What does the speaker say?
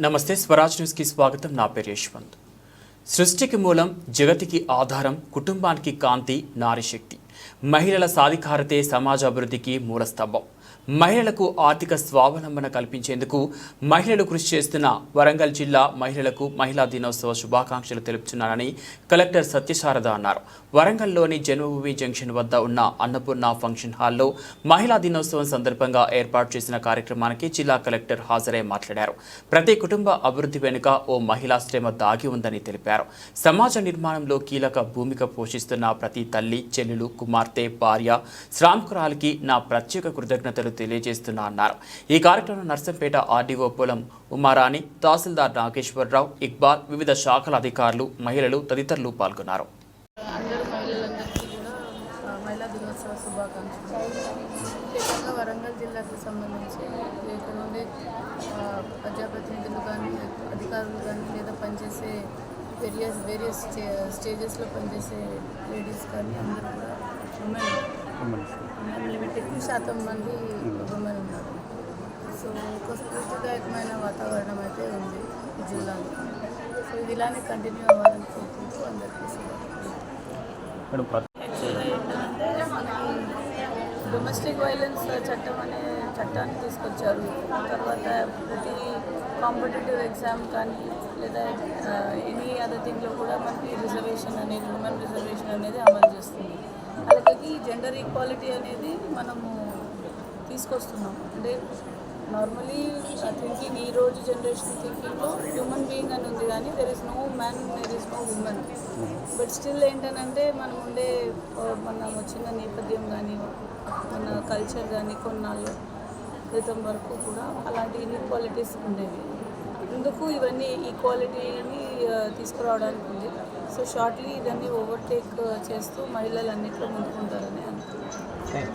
నమస్తే స్వరాజ్ న్యూస్కి స్వాగతం. నా పేరు యశ్వంత్. సృష్టికి మూలం జగతికి ఆధారం కుటుంబానికి కాంతి నారీశక్తి మహిళల సాధికారతే సమాజ అభివృద్ధికి మూల స్తంభం మహిళలకు ఆర్థిక స్వావలంబన కల్పించేందుకు మహిళలు కృషి చేస్తున్న వరంగల్ జిల్లా మహిళలకు మహిళా దినోత్సవ శుభాకాంక్షలు తెలుపుతున్నానని కలెక్టర్ సత్యశారద అన్నారు. వరంగల్లోని జన్మభూమి జంక్షన్ వద్ద ఉన్న అన్నపూర్ణ ఫంక్షన్ హాల్లో మహిళా దినోత్సవం సందర్భంగా ఏర్పాటు చేసిన కార్యక్రమానికి జిల్లా కలెక్టర్ హాజరై మాట్లాడారు. ప్రతి కుటుంబ అభివృద్ధి వెనుక ఓ మహిళా శ్రమ దాగి ఉందని తెలిపారు. సమాజ నిర్మాణంలో కీలక భూమిక పోషిస్తున్న ప్రతి తల్లి చెల్లెలు కుమార్తె భార్య శ్రామికురాలికి నా ప్రత్యేక కృతజ్ఞతలు తెలియజేస్తున్నా అన్నారు. ఈ కార్యక్రమంలో నర్సంపేట ఆర్డీఓ పొలం ఉమారాణి తహసీల్దార్ నాగేశ్వరరావు ఇక్బాల్ వివిధ శాఖల అధికారులు మహిళలు తదితరులు పాల్గొన్నారు. వరంగల్ జిల్లాకు సంబంధించి ఇక్కడ ఉండే ప్రజాప్రతినిధులు కానీ అధికారులు కానీ లేదా పనిచేసే వేరియస్ వేరియస్ స్టేజెస్లో పనిచేసే లేడీస్ కానీ అందరూ కూడా ఉమెన్ ఎక్కువ శాతం మంది ఉమెన్ ఉన్నారు. సో ఒక స్ఫూర్తిదాయకమైన వాతావరణం అయితే ఉంది జిల్లాలో. సో ఇది ఇలానే కంటిన్యూ అవ్వాలని కోరుకుంటూ అందరికీ. యాక్చువల్గా ఏంటంటే మనకి డొమెస్టిక్ వైలెన్స్ చట్టం అనే చట్టాన్ని తీసుకొచ్చారు. తర్వాత ప్రతి కాంపిటేటివ్ ఎగ్జామ్ కానీ లేదా ఎనీ అదర్ థింగ్లో కూడా మనకి రిజర్వేషన్ అనేది ఉమెన్ రిజర్వేషన్ అనేది అమలు చేస్తుంది. ఈ జెండర్ ఈక్వాలిటీ అనేది మనము తీసుకొస్తున్నాం. అంటే నార్మలీ థింకింగ్ uh, ఈ రోజు జనరేషన్ థింకింగ్లో హ్యూమన్ బీయింగ్ అని ఉంది కానీ there is no man there is no woman but still ఏంటనంటే మనం ఉండే uh, మన వచ్చిన నేపథ్యం కానీ మన కల్చర్ కానీ కొన్నాళ్ళు క్రితం వరకు కూడా అలాంటి ఇన్ఈక్వాలిటీస్ ఉండేవి. ఎందుకు ఇవన్నీ ఈక్వాలిటీని తీసుకురావడానికి ఉంది? సో షార్ట్లీ ఇదన్నీ ఓవర్టేక్ చేస్తూ మహిళలు అన్నింటిలో ముందుకుంటారని అనుకుంటున్నాను.